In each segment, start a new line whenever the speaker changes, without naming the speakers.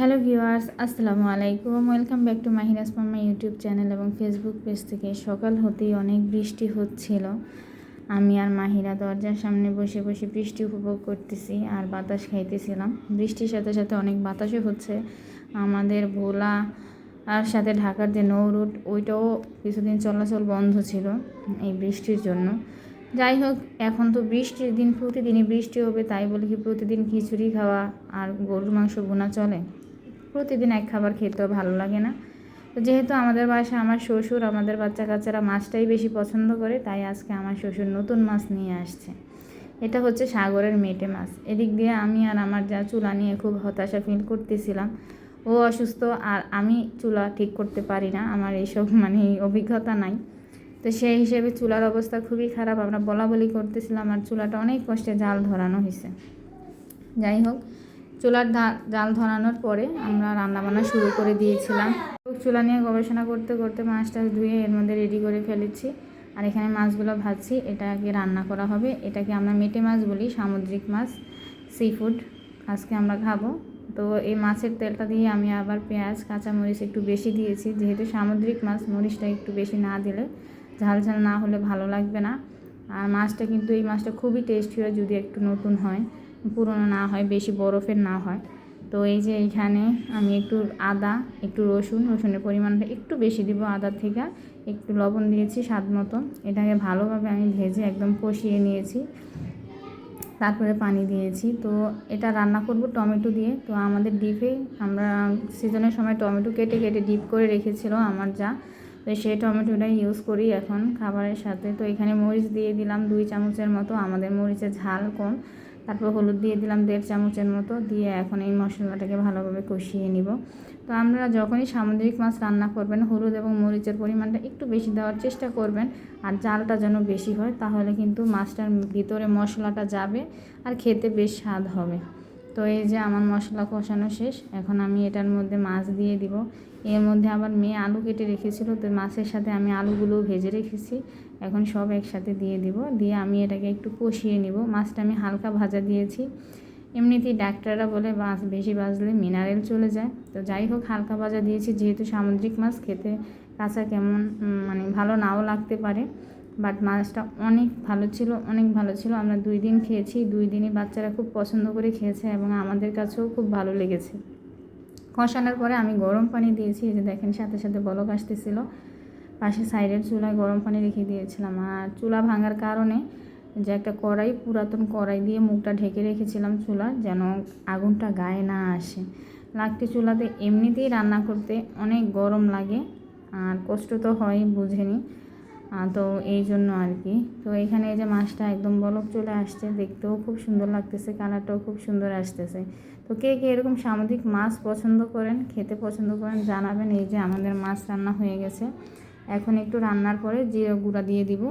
Hello viewers, আসসালামু আলাইকুম। Welcome back to মাহিরাস মামা ইউটিউব চ্যানেল এবং ফেসবুক পেজ থেকে সকাল হতেই অনেক বৃষ্টি হচ্ছিল। আমি আর মাহিরা দরজার সামনে বসে বসে বৃষ্টি উপভোগ করতেছি আর বাতাস খাইতেছিলাম। বৃষ্টির সাথে সাথে অনেক বাতাসও হচ্ছে। আমাদের ভোলা আর সাথে ঢাকার যে নৌ রুট, ওইটাও কিছুদিন চলাচল বন্ধ ছিল এই বৃষ্টির জন্য। যাই হোক, এখন তো বৃষ্টির দিন, প্রতিদিনই বৃষ্টি হবে, তাই বলে কি প্রতিদিন খিচুড়ি খাওয়া আর গরুর মাংস বোনা চলে? প্রতিদিন এক খাবার খেতেও ভালো লাগে না। তো যেহেতু আমাদের বাসায় আমার শ্বশুর, আমাদের বাচ্চা কাচ্চারা মাছটাই বেশি পছন্দ করে, তাই আজকে আমার শ্বশুর নতুন মাছ নিয়ে আসছে। এটা হচ্ছে সাগরের মেটে মাছ। এদিক দিয়ে আমি আর আমার যা চুলা নিয়ে খুব হতাশা ফিল করতেছিলাম, ও অসুস্থ আর আমি চুলা ঠিক করতে পারি না, আমার এইসব মানে অভিজ্ঞতা নাই। তো সেই হিসেবে চুলার অবস্থা খুবই খারাপ, আমরা বলা বলি করতেছিলাম, আর চুলাটা অনেক কষ্টে জাল ধরানো হয়েছে যাই হোক চুলার জাল ধরানোর পরে আমরা রান্নাবান্না শুরু করে দিয়েছিলাম। চুলা নিয়ে গবেষণা করতে করতে মাছটা ধুয়ে এর মধ্যে রেডি করে ফেলেছি। আর এখানে মাছগুলো ভাজছি এটাকে রান্না করা হবে। এটাকে আমরা মেটে মাছ বলি, সামুদ্রিক মাছ সি ফুড আজকে আমরা খাব। তো এই মাছের তেলটা দিয়ে আমি আবার পেঁয়াজ, কাঁচামরিচ একটু বেশি দিয়েছি। যেহেতু সামুদ্রিক মাছ, মরিচটা একটু বেশি না দিলে ঝাল ঝাল না হলে ভালো লাগবে না। আর মাছটা কিন্তু, এই মাছটা খুবই টেস্টি হয় যদি একটু নতুন হয়। পুরনো না হয়, বেশি বরফের না হয়। তো এই যে এইখানে আমি একটু আদা, একটু রসুন, রসুনের পরিমাণটা একটু বেশি দিব আদার থেকে। একটু লবণ দিয়েছি স্বাদ মতো। এটাকে ভালোভাবে আমি ভেজে একদম কষিয়ে নিয়েছি। তারপরে পানি দিয়েছি। তো এটা রান্না করব টমেটো দিয়ে। তো আমাদের ডিপে আমরা সিজনের সময় টমেটো কেটে কেটে ডিপ করে রেখেছিল আমার যা। তো সেই টমেটোটাই ইউজ করি এখন খাবারের সাথে। তো এখানে মরিচ দিয়ে দিলাম দুই চামচের মতো। আমাদের মরিচের ঝাল কম। তারপর হলুদ দিয়ে দিলাম দেড় চামচের মতো, দিয়ে এখন এই মশলাটাকে ভালোভাবে কষিয়ে নিব। তো আমরা যখনই সামুদ্রিক মাছ রান্না করবেন, হলুদ এবং মরিচের পরিমাণটা একটু বেশি দেওয়ার চেষ্টা করবেন, আর জালটা যেন বেশি হয়, তাহলে কিন্তু মাছটার ভিতরে মশলাটা যাবে আর খেতে বেশ স্বাদ হবে। তো এই যে আমার মশলা কষানো শেষ, এখন আমি এটার মধ্যে মাছ দিয়ে দিব। এর মধ্যে আবার মেয়ে আলু কেটে রেখেছিল, তো মাছের সাথে আমি আলুগুলো ভেজে রেখেছি। এখন সব একসাথে দিয়ে দিব, দিয়ে আমি এটাকে একটু কষিয়ে নিব। মাছটা আমি হালকা ভাজা দিয়েছি। এমনিতেই ডাক্তাররা বলে মাছ বেশি বাজলে মিনারেল চলে যায়। তো যাই হোক, হালকা ভাজা দিয়েছি, যেহেতু সামুদ্রিক মাছ, খেতে কাঁচা কেমন মানে ভালো নাও লাগতে পারে। বাট মাছটা অনেক ভালো ছিল, অনেক ভালো ছিল। আমরা দুই দিন খেয়েছি, দুই দিনই বাচ্চারা খুব পছন্দ করে খেয়েছে এবং আমাদের কাছেও খুব ভালো লেগেছে। কষানোর পরে আমি গরম পানি দিয়েছি, এই যে দেখেন সাথে সাথে বলক আসতেছিল। পাশে সাইডের চুলায় গরম পানি রেখে দিয়েছিলাম। আর চুলা ভাঙার কারণে যে একটা কড়াই, পুরাতন কড়াই দিয়ে মুখটা ঢেকে রেখেছিলাম চুলা, যেন আগুনটা গায়ে না আসে। লাকটি চুলাতে এমনিতেই রান্না করতে অনেক গরম লাগে, আর কষ্ট তো হয়, বুঝেনি। তো এই জন্য আর কি। তো এখানে এই যে মাছটা একদম বলক চলে আসছে, দেখতেও খুব সুন্দর লাগতেছে, কালারটাও খুব সুন্দর আসতেছে। তো কে কে এরকম সামুদ্রিক মাছ পছন্দ করেন, খেতে পছন্দ করেন, জানাবেন এই যে আমাদের মাছ রান্না হয়ে গেছে। এখন একটু রান্নার পরে জিরে গুঁড়া দিয়ে দিব।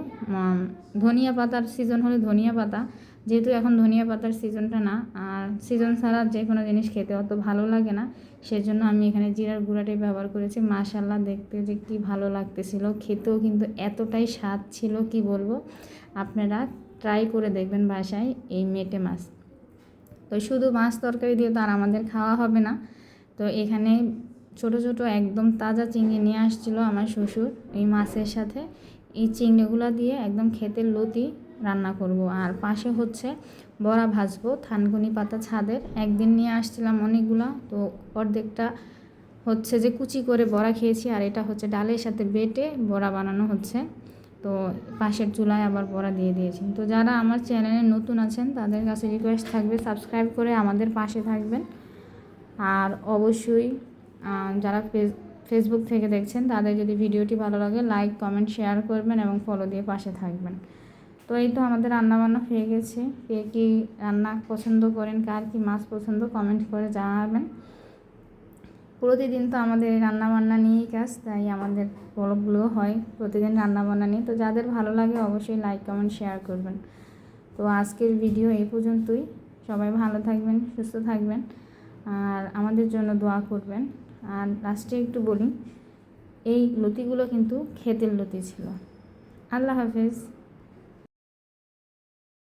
ধনিয়া পাতার সিজন হলে ধনিয়া পাতা, যেহেতু এখন ধনিয়া পাতার সিজনটা না, আর সিজন ছাড়া যে কোনো জিনিস খেতে অত ভালো লাগে না, সেজন্য আমি এখানে জিরার গুঁড়াটাই ব্যবহার করেছি। মাশাল্লাহ দেখতে যে কি ভালো লাগতেছিল, খেতেও কিন্তু এতটাই স্বাদ ছিল কি বলব? আপনারা ট্রাই করে দেখবেন বাসায় এই মেটে মাছ। তো শুধু মাছ তরকারি দিয়ে তো আর আমাদের খাওয়া হবে না। তো এখানে ছোট ছোট একদম তাজা চিংড়ি নিয়ে আসছিল আমার শ্বশুর, এই মাছের সাথে। এই চিংড়িগুলো দিয়ে একদম খেতে লতি রান্না করব। আর পাশে হচ্ছে বড়া ভাজবো, থানকুনি পাতা ছাদের। একদিন নিয়ে আসছিলাম অনেকগুলো, তো অর্ধেকটা হচ্ছে যে কুচি করে বড়া খেয়েছি, আর এটা হচ্ছে ডালের সাথে বেটে বড়া বানানো হচ্ছে। তো পাশের চুলায় আবার বড়া দিয়ে দিয়েছি। তো যারা আমার চ্যানেলে নতুন আছেন, তাদের কাছে রিকোয়েস্ট থাকবে সাবস্ক্রাইব করে আমাদের পাশে থাকবেন। আর অবশ্যই যারা ফেস ফেসবুক থেকে দেখছেন, তাদের যদি ভিডিওটি ভালো লাগে লাইক কমেন্ট শেয়ার করবেন এবং ফলো দিয়ে পাশে থাকবেন। তো এই তো আমাদের রান্নাবান্না হয়ে গেছে। কে কী রান্না পছন্দ করেন, কার কী মাছ পছন্দ কমেন্ট করে জানাবেন। প্রতিদিন তো আমাদের রান্নাবান্না নিয়েই কাজ, তাই আমাদের ব্লগগুলো হয় প্রতিদিন রান্নাবান্না নিয়ে। তো যাদের ভালো লাগে অবশ্যই লাইক কমেন্ট শেয়ার করবেন। তো আজকের ভিডিও এই পর্যন্তই। সবাই ভালো থাকবেন, সুস্থ থাকবেন, আর আমাদের জন্য দোয়া করবেন। আর লাস্টে একটু বলি এই লতিগুলো কিন্তু ক্ষেতের লতি ছিল। আল্লাহ হাফেজ।